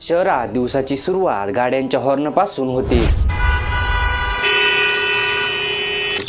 शहरात दिवसाची सुरुवात गाड्यांच्या हॉर्नपासून होते.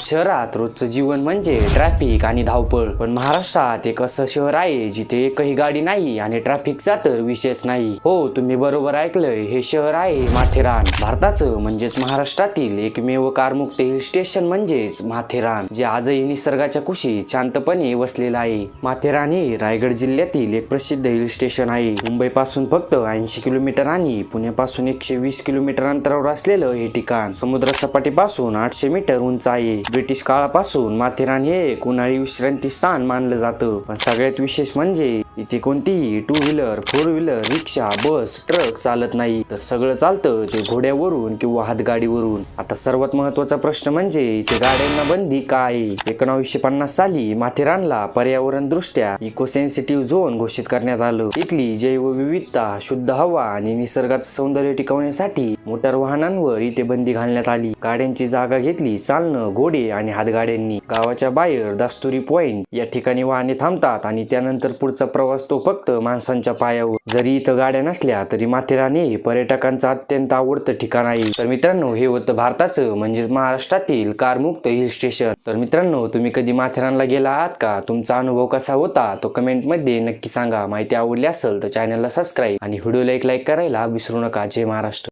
शहरात रोजचं जीवन म्हणजे ट्रॅफिक आणि धावपळ. पण महाराष्ट्रात एक असं शहर आहे जिथे एकही गाडी नाही आणि ट्रॅफिकचा तर विशेष नाही. हो तुम्ही बरोबर ऐकलंय. हे शहर आहे माथेरान. भारताचं म्हणजेच महाराष्ट्रातील एकमेव कारमुक्त हिल स्टेशन म्हणजेच माथेरान जे आजही निसर्गाच्या कुशीत शांतपणे वसलेलं आहे. माथेरान हे रायगड जिल्ह्यातील एक प्रसिद्ध हिल स्टेशन आहे. मुंबई पासून फक्त ऐंशी किलोमीटर आणि पुण्यापासून एकशे वीस किलोमीटर अंतरावर असलेलं हे ठिकाण समुद्र सपाटीपासून आठशे मीटर उंच आहे. ब्रिटिश काळापासून माथेरान हे एक उन्हाळी विश्रांती स्थान मानलं जातं. पण सगळ्यात विशेष म्हणजे इथे कोणतीही टू व्हीलर फोर व्हीलर रिक्षा बस ट्रक चालत नाही. तर सगळं चालतं ते घोड्यावरून किंवा हातगाडीवरून. आता सर्वात महत्त्वाचा प्रश्न म्हणजे इथे गाड्यांना बंदी काय? आहे एकोणावीसशे पन्नास साली माथेरानला पर्यावरण दृष्ट्या इको सेन्सिटिव्ह झोन घोषित करण्यात आलं. इथली जैवविविधता शुद्ध हवा आणि निसर्गाचं सौंदर्य टिकवण्यासाठी मोटार वाहनांवर इथे बंदी घालण्यात आली. गाड्यांची जागा घेतली चालणं घोडे आणि हातगाड्यांनी. गावाच्या बाहेर दास्तुरी पॉइंट या ठिकाणी वाहने थांबतात आणि त्यानंतर पुढचा प्रवास तो फक्त माणसांच्या पायावर. जरी इथं गाड्या नसल्या तरी माथेरान हे पर्यटकांचं अत्यंत आवडतं ठिकाण आहे. तर मित्रांनो हे होतं भारताचं म्हणजेच महाराष्ट्रातील कारमुक्त हिल स्टेशन. तर मित्रांनो तुम्ही कधी माथेरानला गेला आहात का? तुमचा अनुभव कसा होता? तो कमेंटमध्ये नक्की सांगा. माहिती आवडली असेल तर चॅनलला सबस्क्राईब आणि व्हिडिओला एक लाईक करायला विसरू नका. जय महाराष्ट्र.